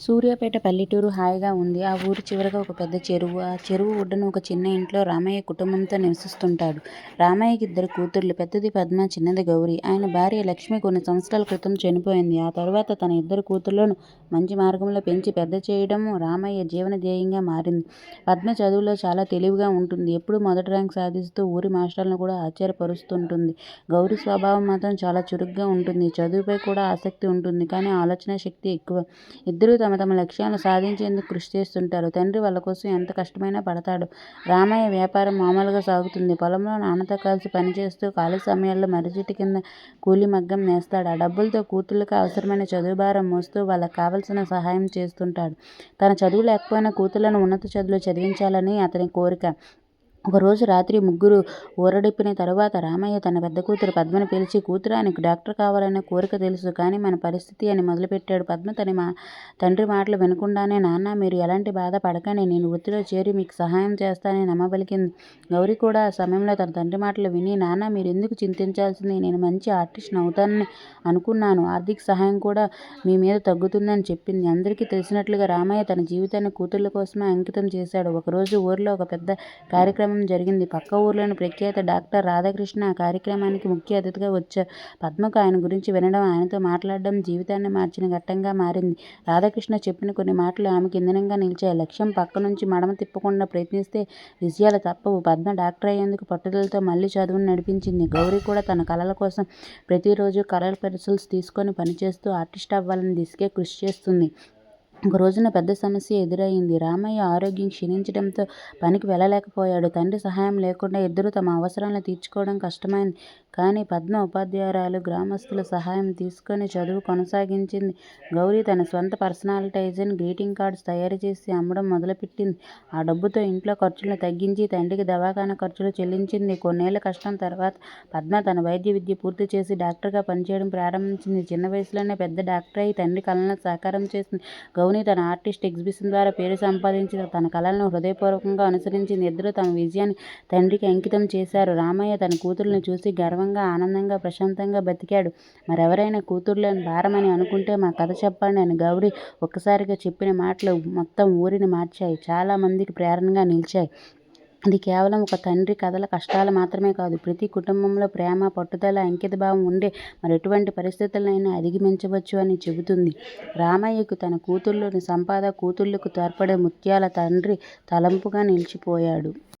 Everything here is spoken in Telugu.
సూర్యాపేట పల్లెటూరు హాయిగా ఉంది. ఆ ఊరి చివరగా ఒక పెద్ద చెరువు. ఆ చెరువు ఒడ్డున ఒక చిన్న ఇంట్లో రామయ్య కుటుంబంతో నివసిస్తుంటాడు. రామయ్యకి ఇద్దరు కూతుర్లు. పెద్దది పద్మ, చిన్నది గౌరి. ఆయన భార్య లక్ష్మి కొన్ని సంవత్సరాల క్రితం చనిపోయింది. ఆ తర్వాత తన ఇద్దరు కూతుర్లను మంచి మార్గంలో పెంచి పెద్ద చేయడం రామయ్య జీవన ధ్యేయంగా మారింది. పద్మ చదువులో చాలా తెలివిగా ఉంటుంది. ఎప్పుడూ మొదటి ర్యాంక్ సాధిస్తూ ఊరి మాస్టర్లను కూడా ఆశ్చర్యపరుస్తుంటుంది. గౌరి స్వభావం మాత్రం చాలా చురుగ్గా ఉంటుంది. చదువుపై కూడా ఆసక్తి ఉంటుంది. కానీ ఆలోచన శక్తి ఎక్కువ. ఇద్దరు తమ తమ లక్ష్యాలను సాధించేందుకు కృషి చేస్తుంటారు. తండ్రి వాళ్ళ కోసం ఎంత కష్టమైనా పడతాడు. రామయ్య వ్యాపారం మామూలుగా సాగుతుంది. పొలంలో నాన్నతో కలిసి పనిచేస్తూ ఖాళీ సమయాల్లో మర్రిచెట్టు కింద కూలి మగ్గం నేస్తాడు. ఆ డబ్బులతో కూతుళ్ళకి అవసరమైన చదువు భారం మోస్తూ వాళ్ళకి కావలసిన సహాయం చేస్తుంటాడు. తన చదువు లేకపోయినా కూతుళ్ళను ఉన్నత చదువులు చదివించాలని అతని కోరిక. ఒకరోజు రాత్రి ముగ్గురు ఊరడిప్పిన తరువాత రామయ్య తన పెద్ద కూతురు పద్మని పిలిచి కూతురా నీకు డాక్టర్ కావాలనే కోరిక తెలుసు. కానీ మన పరిస్థితి అని మొదలుపెట్టాడు. పద్మ తన మా తండ్రి మాటలు వినకుండానే నాన్న మీరు ఎలాంటి బాధ పడకండి. నేను వృత్తిలో చేరి మీకు సహాయం చేస్తానని నమ్మబలికింది. గౌరి కూడా ఆ సమయంలో తన తండ్రి మాటలు విని నాన్న మీరు ఎందుకు చింతించాల్సింది. నేను మంచి ఆర్టిస్ట్ని అవుతానని అనుకున్నాను. ఆర్థిక సహాయం కూడా మీ మీద తగ్గుతుందని చెప్పింది. అందరికీ తెలిసినట్లుగా రామయ్య తన జీవితాన్ని కూతుళ్ళ కోసమే అంకితం చేశాడు. ఒకరోజు ఊరిలో ఒక పెద్ద కార్యక్రమం జరిగింది. పక్క ఊర్లోని ప్రఖ్యాత డాక్టర్ రాధాకృష్ణ ఆ కార్యక్రమానికి ముఖ్య అతిథిగా వచ్చారు. పద్మకు ఆయన గురించి వినడం, ఆయనతో మాట్లాడడం జీవితాన్ని మార్చిన ఘట్టంగా మారింది. రాధాకృష్ణ చెప్పిన కొన్ని మాటలు ఆమెకు ఇంధనంగా నిలిచాయి. లక్ష్యం పక్క నుంచి మడమ తిప్పకుండా ప్రయత్నిస్తే విజయాలు తప్పవు. పద్మ డాక్టర్ అయ్యేందుకు పట్టుదలతో మళ్ళీ చదువును నడిపించింది. గౌరీ కూడా తన కళల కోసం ప్రతిరోజు కలర్ పెన్సిల్స్ తీసుకొని పనిచేస్తూ ఆర్టిస్ట్ అవ్వాలని దిశగా కృషి చేస్తుంది. ఒక రోజున పెద్ద సమస్య ఎదురైంది రామయ్య ఆరోగ్యం క్షీణించడంతో పనికి వెళ్ళలేకపోయాడు. తండ్రి సహాయం లేకుండా ఇద్దరూ తమ అవసరాలను తీర్చుకోవడం కష్టమైంది. కానీ పద్మ ఉపాధ్యాయురాలు, గ్రామస్తుల సహాయం తీసుకొని చదువు కొనసాగించింది. గౌరీ తన స్వంత పర్సనలైజ్డ్ గ్రీటింగ్ కార్డ్స్ తయారుచేసి అమ్మడం మొదలుపెట్టింది. ఆ డబ్బుతో ఇంట్లో ఖర్చులను తగ్గించి తండ్రికి దవాఖానా ఖర్చులు చెల్లించింది. కొన్నేళ్ళ కష్టం తర్వాత పద్మ తన వైద్య విద్య పూర్తి చేసి డాక్టర్గా పనిచేయడం ప్రారంభించింది. చిన్న వయసులోనే పెద్ద డాక్టర్ అయి తండ్రి కలలను సాకారం చేసింది. గౌని తన ఆర్టిస్ట్ ఎగ్జిబిషన్ ద్వారా పేరు సంపాదించిన తన కళలను హృదయపూర్వకంగా అనుసరించింది. ఇద్దరు తమ విజయాన్ని తండ్రికి అంకితం చేశారు. రామయ్య తన కూతుర్ని చూసి గర్వంగా, ఆనందంగా, ప్రశాంతంగా బతికాడు. మరెవరైనా కూతుళ్ళే భారమని అనుకుంటే మా కథ చెప్పండి అని గౌరి ఒక్కసారిగా చెప్పిన మాటలు మొత్తం ఊరిని మార్చాయి. చాలా మందికి ప్రేరణగా నిలిచాయి. ఇది కేవలం ఒక తండ్రి కథల కష్టాలు మాత్రమే కాదు. ప్రతి కుటుంబంలో ప్రేమ, పట్టుదల, అంకితభావం మరి మరెటువంటి పరిస్థితులనైనా అధిగమించవచ్చు అని చెబుతుంది. రామయ్యకు తన కూతుళ్ళని సంపాద కూతుళ్ళకు తోడ్పడే ముత్యాల తండ్రి తలంపుగా నిలిచిపోయాడు.